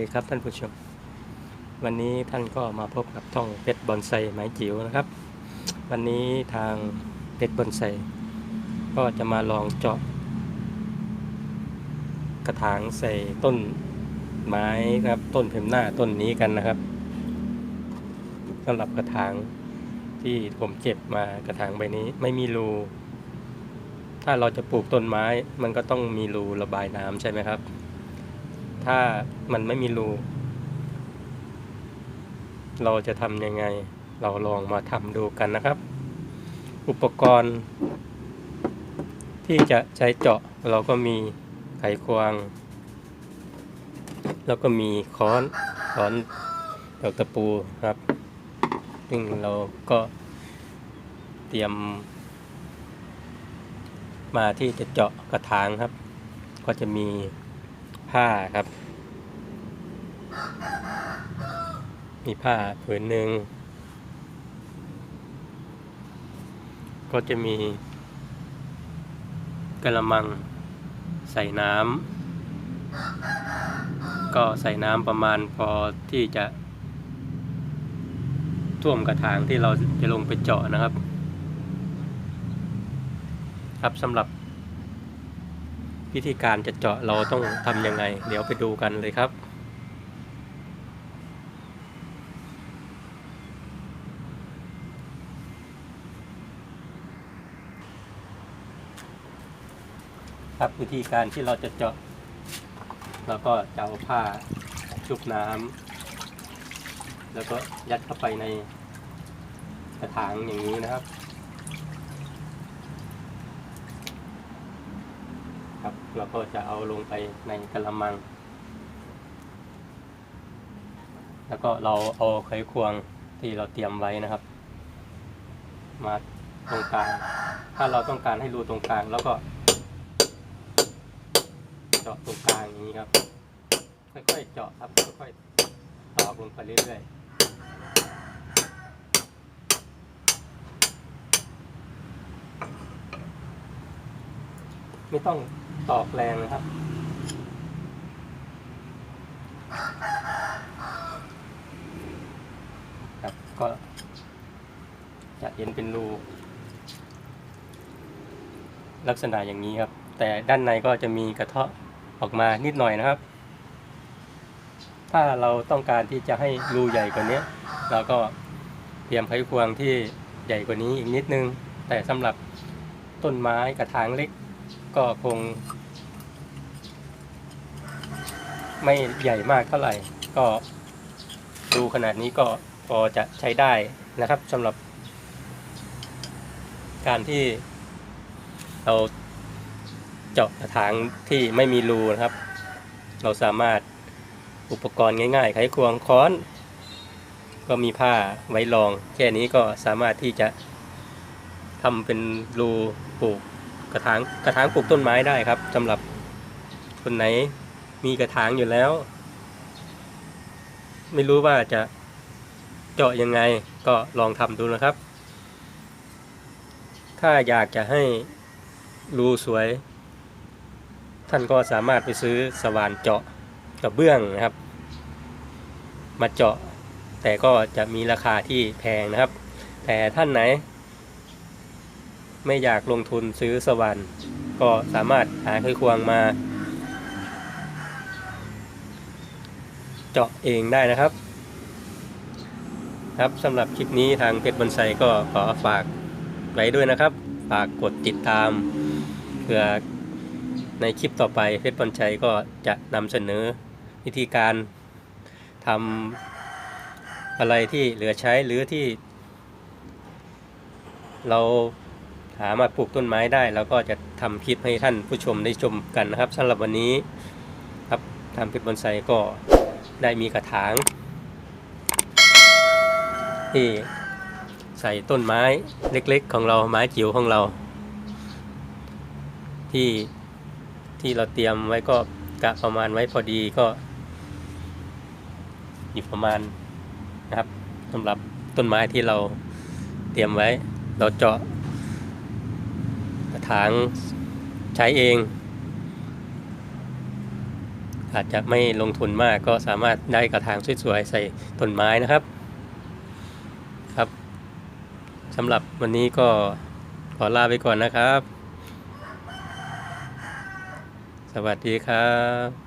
ดีครับท่านผู้ชม วันนี้ท่านก็มาพบกับท่องเพชรบอนไซไม้จิ๋วนะครับ วันนี้ทางเพชรบอนไซก็จะมาลองเจาะ กระถางใส่ต้นไม้นะครับต้นเพมหน้าต้นนี้กันนะครับสำหรับกระถางที่ผมเจ็บมากระถางใบนี้ไม่มีรูถ้าเราจะปลูกต้นไม้มันก็ต้องมีรูระบายน้ำใช่ไหมครับ ถ้ามันไม่มีรู เราจะทำยังไง เราลองมาทำดูกันนะครับ อุปกรณ์ ที่จะใช้เจาะเราก็มีไขควง แล้วก็มีค้อนค้อนดอกตะปูครับ ซึ่งเราก็เตรียม มาที่จะเจาะกระถางครับ ก็จะมี ผ้าครับ มีผ้าผืนหนึ่ง ก็จะมีกระมังใส่น้ำก็ใส่น้ำประมาณพอที่จะท่วมกระถางที่เราจะลงไปเจาะนะครับ ครับสำหรับ วิธีการจะเจาะเราต้องทำยังไง เดี๋ยวไปดูกันเลยครับ ครับวิธีการที่เราจะเจาะเราก็จะเอาผ้าชุบน้ำแล้วก็ยัดเข้าไปในกระถางอย่างนี้นะครับ ครับ เราก็จะเอาลงไปในกระมัง แล้วก็เราเอาไขควงที่เราเตรียมไว้นะครับ มาตรงกลาง ถ้าเราต้องการให้รูตรงกลาง แล้วก็เจาะตรงกลางอย่างนี้ครับ ค่อยๆเจาะครับ ค่อยๆตอกลงไปเรื่อยๆไม่ต้อง ตอกแรงนะครับ ครับก็จะเห็นเป็นรูลักษณะอย่างนี้ครับ แต่ด้านในก็จะมีกระเทาะออกมานิดหน่อยนะครับ ถ้าเราต้องการที่จะให้รูใหญ่กว่านี้เราก็เตรียมไขควงที่ใหญ่กว่านี้อีกนิดนึง แต่สำหรับต้นไม้กระถางเล็ก ก็คง ไม่ใหญ่มากเท่าไหร่ ก็ดูขนาดนี้ก็พอจะใช้ได้นะครับสำหรับ การที่เราเจาะกระถางที่ไม่มีรูนะครับ เราสามารถอุปกรณ์ง่ายๆไขควงค้อน ก็มีผ้าไว้รอง แค่นี้ก็สามารถที่จะทำเป็นรูปลูกก ระถางกระถางปลูกต้นไม้ได้ครับสำหรับคนไหนมีกระถางอยู่แล้ว ไม่รู้ว่าจะเจาะยังไงก็ลองทำดูนะครับ ถ้าอยากจะให้รูสวย ท่านก็สามารถไปซื้อสว่านเจาะกระเบื้องนะครับ มาเจาะแต่ก็จะมีราคาที่แพงนะครับ แต่ท่านไหน ไม่อยากลงทุนซื้อสว่านก็สามารถหาไขควงมา เจาะเองได้นะครับ ครับสำหรับคลิปนี้ทางเพชรบอนไซก็ขอฝากไว้ด้วยนะครับ ฝากกดติดตามเพื่อในคลิปต่อไปเพชรบอลชัยก็จะนำเสนอวิธีการทำอะไรที่เหลือใช้หรือที่เรา หามาปลูกต้นไม้ได้ แล้วก็จะทำคลิปให้ท่านผู้ชมได้ชมกันนะครับสำหรับวันนี้ครับทางเพชรบอลไซก็ได้มีกระถางที่ใส่ต้นไม้เล็กๆ ของเราไม้จิ๋วของเรา ที่ที่เราเตรียมไว้ก็กะประมาณไว้พอดีก็อยู่ประมาณนะครับสำหรับต้นไม้ที่เราเตรียมไว้เราเจาะ ระถางใช้เอง อาจจะไม่ลงทุนมากก็สามารถได้กระถางสวยๆใส่ต้นไม้นะครับครับสำหรับวันนี้ก็ขอลาไปก่อนนะครับ สวัสดีครับ